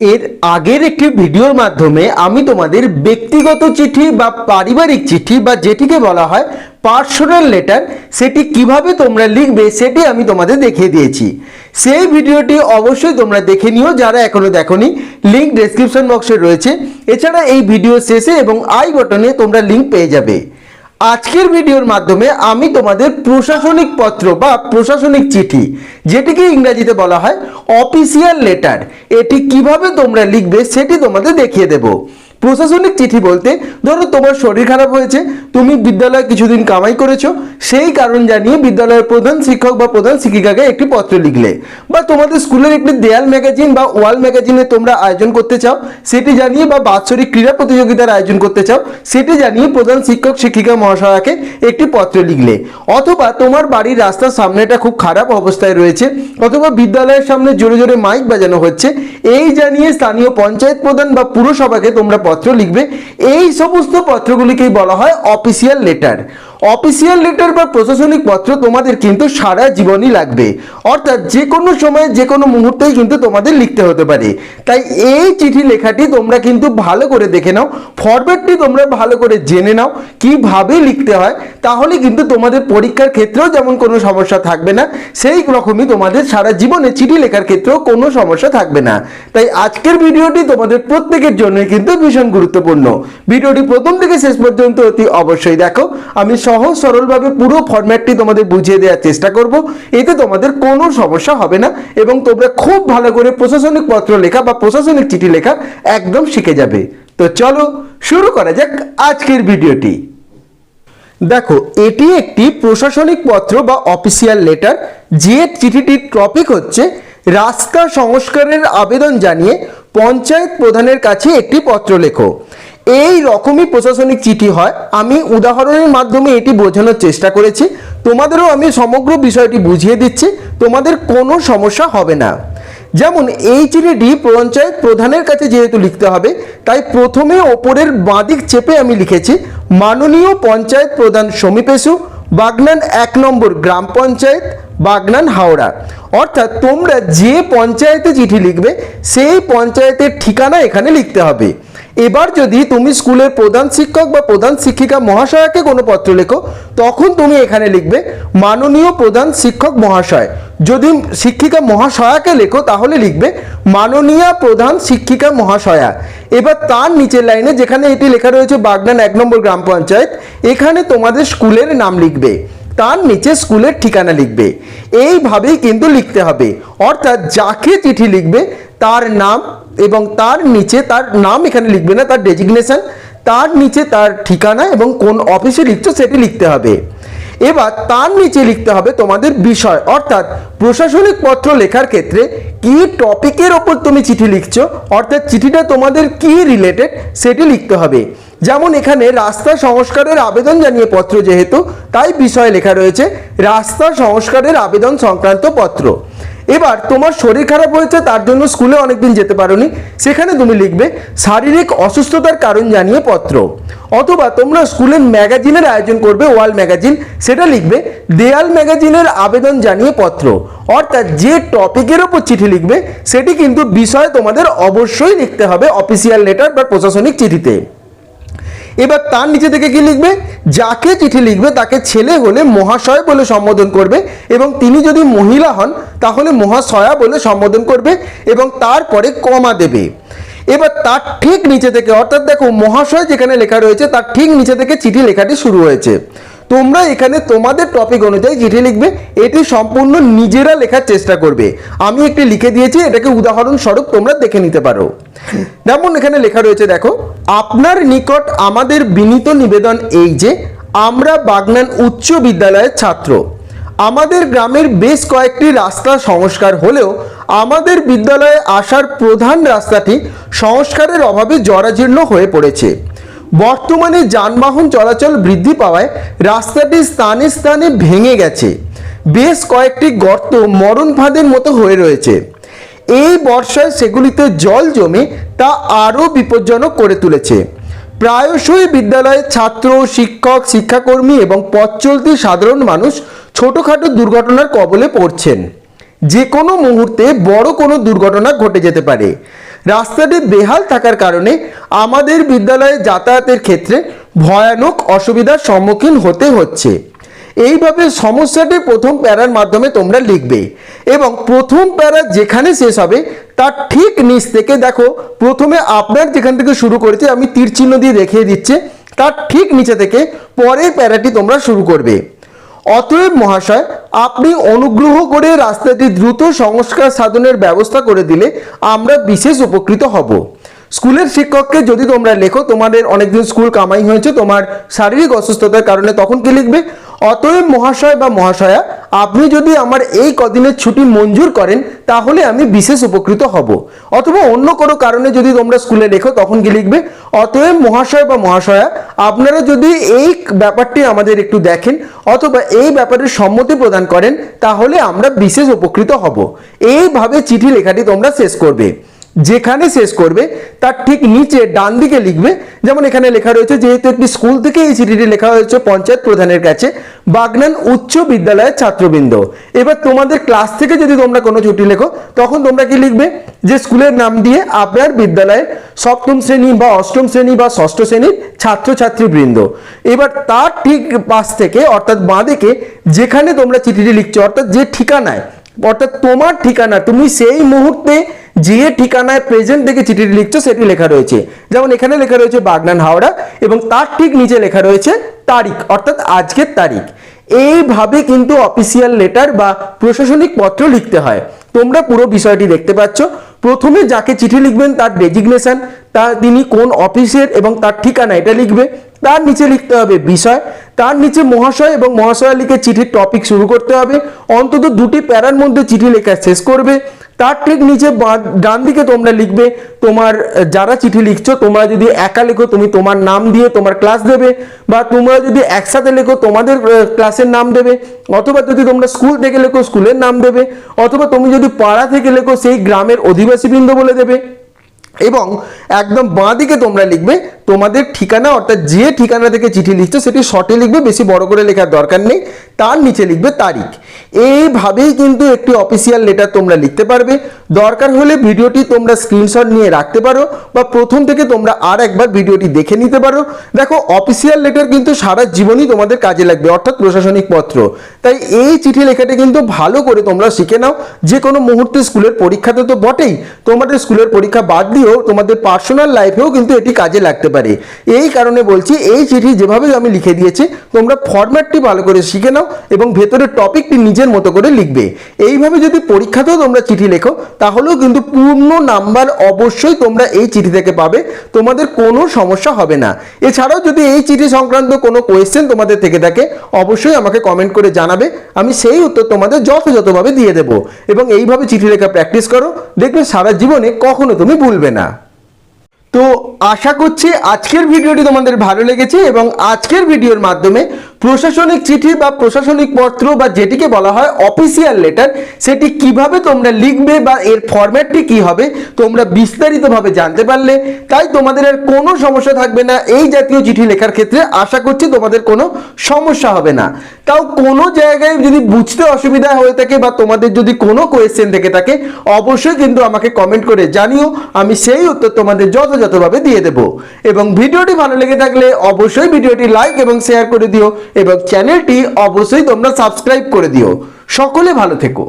এর আগের একটি ভিডিওর মাধ্যমে আমি তোমাদের ব্যক্তিগত চিঠি বা পারিবারিক চিঠি বা যেটিকে বলা হয় পার্সোনাল লেটার, সেটি কীভাবে তোমরা লিখবে সেটি আমি তোমাদের দেখিয়ে দিয়েছি। সেই ভিডিওটি অবশ্যই তোমরা দেখে নিও, যারা এখনও দেখোনি লিঙ্ক ডেসক্রিপশন বক্সে রয়েছে। এছাড়া এই ভিডিও শেষে এবং আই বটনে তোমরা লিঙ্ক পেয়ে যাবে। আজকের ভিডিওর মাধ্যমে আমি তোমাদের প্রশাসনিক পত্র বা প্রশাসনিক চিঠি, যেটিকে ইংরাজিতে বলা হয় অফিসিয়াল লেটার, এটি কীভাবে তোমরা লিখবে সেটি তোমাদের দেখিয়ে দেব। প্রশাসনিক চিঠি বলতে, ধরো তোমার শরীর খারাপ হয়েছে, তুমি বিদ্যালয়ে কিছুদিন কামাই করেছ, সেই কারণ জানিয়ে বিদ্যালয়ের প্রধান শিক্ষক বা প্রধান শিক্ষিকাকে একটি পত্র লিখলে। বা তোমাদের স্কুলের একটি দেয়াল ম্যাগাজিন বা ওয়াল ম্যাগাজিনে তোমরা আয়োজন করতে চাও, সেটি জানিয়ে বা বাৎসরিক ক্রীড়া প্রতিযোগিতার আয়োজন করতে চাও, সেটি জানিয়ে প্রধান শিক্ষক, শিক্ষিকা মহাশয়াকে একটি পত্র লিখলে। অথবা তোমার বাড়ির রাস্তার সামনেটা খুব খারাপ অবস্থায় রয়েছে, অথবা বিদ্যালয়ের সামনে জোরে জোরে মাইক বাজানো হচ্ছে, এই জানিয়ে স্থানীয় পঞ্চায়েত প্রধান বা পুরসভাকে তোমরা পত্র লিখবে। এই সমস্ত পত্রগুলিকেই বলা হয় অফিসিয়াল লেটার অফিসিয়াল লেটার বা প্রশাসনিক পত্র তোমাদের কিন্তু সারা জীবনই লাগবে। অর্থাৎ যে কোনো সময় যে কোনো মুহূর্তেই কিন্তু তোমাদের লিখতে হতে পারে। তাই এই চিঠি লেখাটি তোমরা কিন্তু ভালো করে দেখে নাও ফরম্যাটটি তোমরা ভালো করে জেনে নাও, কীভাবে লিখতে হয়, তাহলে কিন্তু তোমাদের পরীক্ষার ক্ষেত্রেও যেমন কোনো সমস্যা থাকবে না, সেই রকমই তোমাদের সারা জীবনে চিঠি লেখার ক্ষেত্রেও কোনো সমস্যা থাকবে না। তাই আজকের ভিডিওটি তোমাদের প্রত্যেকের জন্যই কিন্তু ভীষণ গুরুত্বপূর্ণ। ভিডিওটি প্রথম থেকে শেষ পর্যন্ত অতি অবশ্যই দেখো। আমি সহজ সরলভাবে পুরো ফরম্যাটটি তোমাদের বুঝিয়ে দেওয়ার চেষ্টা করব। এতে তোমাদের কোনো সমস্যা হবে না এবং তোমরা খুব ভালো করে প্রশাসনিক পত্র লেখা বা প্রশাসনিক চিঠি লেখা একদম শিখে যাবে। তো চলো শুরু করা যাক আজকের ভিডিওটি। দেখো, এটি একটি প্রশাসনিক পত্র বা অফিসিয়াল লেটার যে চিঠিটির টপিক হচ্ছে রাস্তা সংস্কারের আবেদন জানিয়ে পঞ্চায়েত প্রধানের কাছে একটি পত্র লেখো। এই রকমই প্রশাসনিক চিঠি হয়। আমি উদাহরণের মাধ্যমে এটি বোঝানোর চেষ্টা করেছি। তোমাদেরও আমি সমগ্র বিষয়টি বুঝিয়ে দিচ্ছি। তোমাদের কোনো সমস্যা হবে না। যেমন, এই চিঠিটি পঞ্চায়েত প্রধানের কাছে যেহেতু লিখতে হবে, তাই প্রথমে ওপরের বাঁদিক চেপে আমি লিখেছি, মাননীয় পঞ্চায়েত প্রধান সমীপেশু, বাগনান এক নম্বর গ্রাম পঞ্চায়েত বাগনান হাওড়া। অর্থাৎ তোমরা যে পঞ্চায়েতে চিঠি লিখবে, সেই পঞ্চায়েতের ঠিকানা এখানে লিখতে হবে। এবার যদি তুমি স্কুলের প্রধান শিক্ষক বা প্রধান শিক্ষিকা মহাশয়াকে কোনো পত্র লেখো, তখন তুমি এখানে লিখবে, মাননীয় প্রধান শিক্ষক মহাশয়। যদি শিক্ষিকা মহাশয়াকে লেখো, তাহলে লিখবে, মাননীয় প্রধান শিক্ষিকা মহাশয়া। এবার তার নিচের লাইনে যেখানে এটি লেখা রয়েছে, বাগনান এক নম্বর গ্রাম পঞ্চায়েত, এখানে তোমাদের স্কুলের নাম লিখবে। তার নিচে স্কুলের ঠিকানা লিখবে। এইভাবেই কিন্তু লিখতে হবে। অর্থাৎ যাকে চিঠি লিখবে, তার নাম এবং তার নিচে তার নাম এখানে লিখবে না, তার ডেজিগনেশন, তার নিচে তার ঠিকানা এবং কোন অফিসে লিখছো সেটি লিখতে হবে। এবার তার নিচে লিখতে হবে তোমাদের বিষয়। অর্থাৎ প্রশাসনিক পত্র লেখার ক্ষেত্রে কি টপিকের ওপর তুমি চিঠি লিখছো, অর্থাৎ চিঠিটা তোমাদের কি রিলেটেড সেটি লিখতে হবে। যেমন এখানে রাস্তা সংস্কারের আবেদন জানিয়ে পত্র যেহেতু, তাই বিষয় লেখা রয়েছে, রাস্তা সংস্কারের আবেদন সংক্রান্ত পত্র। এবার তোমার শরীর খারাপ হয়েছে, তার জন্য স্কুলে অনেকদিন যেতে পারোনি। সেখানে তুমি লিখবে, শারীরিক অসুস্থতার কারণ জানিয়ে পত্র। অথবা তোমরা স্কুলের ম্যাগাজিনের আয়োজন করবে, ওয়াল ম্যাগাজিন। সেটা লিখবে, দেয়াল ম্যাগাজিনের আবেদন জানিয়ে পত্র। অর্থাৎ যে টপিকের ওপর চিঠি লিখবে, সেটি কিন্তু বিষয় তোমাদের অবশ্যই লিখতে হবে অফিসিয়াল লেটার বা প্রশাসনিক চিঠিতে। এবার তার নিচে থেকে কি লিখবে? যাকে চিঠি লিখবে, তাকে ছেলে হলে মহাশয় বলে সম্বোধন করবে এবং তিনি যদি মহিলা হন, তাহলে মহাশয়া বলে সম্বোধন করবে এবং তারপরে কমা দেবে। এবার তার ঠিক নিচে থেকে, অর্থাৎ দেখো মহাশয় যেখানে লেখা রয়েছে, তার ঠিক নিচে থেকে চিঠি লেখাটি শুরু হয়েছে। তোমরা এখানে তোমাদের টপিক অনুযায়ী চিঠি লিখবে, এটি সম্পূর্ণ নিজেরা লেখার চেষ্টা করবে। আমি একটি লিখে দিয়েছি, এটাকে উদাহরণস্বরূপ তোমরা দেখে নিতে পারো। যেমন এখানে লেখা রয়েছে, দেখো, আপনার নিকট আমাদের বিনীত নিবেদন এই যে, আমরা বাগনান উচ্চ বিদ্যালয়ের ছাত্র। আমাদের গ্রামের বেশ কয়েকটি রাস্তা সংস্কার হলেও আমাদের বিদ্যালয়ে আসার প্রধান রাস্তাটি সংস্কারের অভাবে জরাজীর্ণ হয়ে পড়েছে। বর্তমানে যানবাহন চলাচল বৃদ্ধি পাওয়ায় রাস্তাটি স্থানে স্থানে ভেঙে গেছে। বেশ কয়েকটি গর্ত মরণ ফাঁদের মতো হয়ে রয়েছে। এই বর্ষায় সেগুলিতে জল জমে তা আরও বিপজ্জনক করে তুলেছে। প্রায়শই বিদ্যালয়ের ছাত্র, শিক্ষক, শিক্ষাকর্মী এবং পথ চলতি সাধারণ মানুষ ছোটোখাটো দুর্ঘটনার কবলে পড়ছেন। যে কোনো মুহূর্তে বড় কোনো দুর্ঘটনা ঘটে যেতে পারে। রাস্তাটি বেহাল থাকার কারণে আমাদের বিদ্যালয়ে যাতায়াতের ক্ষেত্রে ভয়ানক অসুবিধার সম্মুখীন হতে হচ্ছে। এইভাবে সমস্যাটি প্রথম প্যারার মাধ্যমে তোমরা লিখবে এবং প্রথম প্যারা যেখানে শেষ হবে, তার ঠিক নিচ থেকে দেখো, প্রথমে আপনার যেখান থেকে শুরু করেছে, আমি তীর চিহ্ন দিয়ে দেখিয়ে দিচ্ছে, তার ঠিক নিচে থেকে পরের প্যারাটি তোমরা শুরু করবে। অতএব মহাশয় আপনি অনুগ্রহ করে রাস্তাটি দ্রুত সংস্কার সাধনের ব্যবস্থা করে দিলে আমরা বিশেষ উপকৃত হব। স্কুলের শিক্ষককে যদি তোমরা লেখো, তোমাদের অনেকদিন স্কুল কামাই হয়েছে, তোমার শারীরিক অসুস্থতার কারণে তখন কি লিখবে? অতএব মহাশয় বা মহাশয়া, আপনি যদি আমার এই কদিনের ছুটি মঞ্জুর করেন, তাহলে আমি বিশেষ উপকৃত হব। অথবা অন্য কোনো কারণে যদি তোমরা স্কুলে লেখো তখন কি লিখবে? অতএব মহাশয় বা মহাশয়া, আপনারা যদি এই ব্যাপারটি আমাদের একটু দেখেন, অথবা এই ব্যাপারে সম্মতি প্রদান করেন, তাহলে আমরা বিশেষ উপকৃত হব। এইভাবে চিঠি লেখাটি তোমরা শেষ করবে। যেখানে শেষ করবে, তার ঠিক নিচে ডান দিকে লিখবে, যেমন এখানে লেখা রয়েছে, যেহেতু একটি স্কুল থেকে এই চিঠিটি লেখা হয়েছে পঞ্চায়েত প্রধানের কাছে, বাগনান উচ্চ বিদ্যালয়ের ছাত্রবৃন্দ। এবার তোমাদের ক্লাস থেকে যদি তোমরা কোনো ছুটি লেখো, তখন তোমরা কি লিখবে? যে স্কুলের নাম দিয়ে আপনার বিদ্যালয়ের সপ্তম শ্রেণি বা অষ্টম শ্রেণি বা ষষ্ঠ শ্রেণির ছাত্রছাত্রীবৃন্দ। এবার তার ঠিক পাশ থেকে, অর্থাৎ বাঁ দিকে, যেখানে তোমরা চিঠিটি লিখছো, অর্থাৎ যে ঠিকানায়, অর্থাৎ তোমার ঠিকানা, তুমি সেই মুহূর্তে যে ঠিকানায় প্রেজেন্ট থেকে চিঠিটি লিখছো, সেটি লেখা রয়েছে। যেমন এখানে লেখা রয়েছে বাগনান হাওড়া এবং তার ঠিক নিচে লেখা রয়েছে তারিখ, অর্থাৎ আজকের তারিখ। এইভাবে কিন্তু অফিসিয়াল লেটার বা প্রশাসনিক পত্র লিখতে হয়। তোমরা পুরো বিষয়টি দেখতে পাচ্ছ। প্রথমে যাকে চিঠি লিখবেন তার ডেজিগনেশন তার তিনি কোন অফিসের এবং তার ঠিকানা এটা লিখবে। তার নিচে লিখতে হবে বিষয়, তার নিচে মহাশয় এবং মহাশয়া লিখে চিঠির টপিক শুরু করতে হবে। অন্তত দুটি প্যারার মধ্যে চিঠি লেখা শেষ করবে। তার ঠিক নিচে ডান দিকে তোমরা লিখবে, তোমার যারা চিঠি লিখছো, তোমরা যদি একা লেখো, তুমি তোমার নাম দিয়ে তোমার ক্লাস দেবে, বা তোমরা যদি একসাথে লেখো, তোমাদের ক্লাসের নাম দেবে, অথবা যদি তোমরা স্কুল থেকে লেখো স্কুলের নাম দেবে, অথবা তুমি যদি পাড়া থেকে লেখো, সেই গ্রামের অধিবাসীবৃন্দ বলে দেবে। এবং একদম বাঁ দিকে তোমরা লিখবে, তোমাদের ঠিকানা, অর্থাৎ যে ঠিকানা থেকে চিঠি লিখছো, সেটি শর্টে লিখবে, বেশি বড় করে লেখার দরকার নেই। তার নিচে লিখবে তারিখ। এইভাবেই কিন্তু একটি অফিসিয়াল লেটার তোমরা লিখতে পারবে। দরকার হলে ভিডিওটি তোমরা স্ক্রিনশট নিয়ে রাখতে পারো বা প্রথম থেকে তোমরা আর একবার ভিডিওটি দেখে নিতে পারো। দেখো অফিসিয়াল লেটার কিন্তু সারা জীবনই তোমাদের কাজে লাগবে, অর্থাৎ প্রশাসনিক পত্র। তাই এই চিঠি লেখাটা কিন্তু ভালো করে তোমরা শিখে নাও। যে কোনো মুহূর্তে স্কুলের পরীক্ষাতে তো বটেই। তোমাদের স্কুলের পরীক্ষা বাদ দিয়েও তোমাদের পার্সোনাল লাইফেও কিন্তু এটি কাজে লাগতে পারে। এই কারণে বলছি, এই চিঠি যেভাবে আমি লিখে দিয়েছি, তোমরা ফরম্যাটটি ভালো করে শিখে নাও। এবং ভেতরের টপিকটি নিজের মতো করে লিখবে। এইভাবে যদি পরীক্ষাতেও তোমরা চিঠি লেখো, তাহলেও কিন্তু পূর্ণ নাম্বার অবশ্যই তোমরা এই চিঠি থেকে পাবে। তোমাদের কোনো সমস্যা হবে না। এছাড়াও যদি এই চিঠি সংক্রান্ত কোনো কোয়েশ্চেন তোমাদের থেকে থাকে, অবশ্যই আমাকে কমেন্ট করে জানাবে। আমি সেই উত্তর তোমাদের যথাযথভাবে দিয়ে দেবো। এবং এইভাবে চিঠি লেখা প্র্যাকটিস করো, দেখবে সারা জীবনে কখনো তুমি ভুলবে না। তো আশা করছি আজকের ভিডিওটি তোমাদের ভালো লেগেছে এবং আজকের ভিডিওর মাধ্যমে প্রশাসনিক চিঠি বা প্রশাসনিক পত্র বা যেটিকে বলা হয় অফিসিয়াল লেটার সেটি কীভাবে তোমরা লিখবে বা এর ফরম্যাটটি কি হবে, তোমরা বিস্তারিতভাবে জানতে পারলে। তাই তোমাদের আর কোনো সমস্যা থাকবে না এই জাতীয় চিঠি লেখার ক্ষেত্রে। আশা করছি তোমাদের কোনো সমস্যা হবে না। তাও কোনো জায়গায় যদি বুঝতে অসুবিধা হয়ে থাকে বা তোমাদের যদি কোনো কোয়েশ্চেন থেকে থাকে, অবশ্যই কিন্তু আমাকে কমেন্ট করে জানিও। আমি সেই উত্তর তোমাদের যথাযথভাবে দিয়ে দেব। এবং ভিডিওটি ভালো লেগে থাকলে অবশ্যই ভিডিওটি লাইক এবং শেয়ার করে দিও। এবং চ্যানেলটি অবশ্যই তোমরা সাবস্ক্রাইব করে দিও। সকলে ভালো থেকো।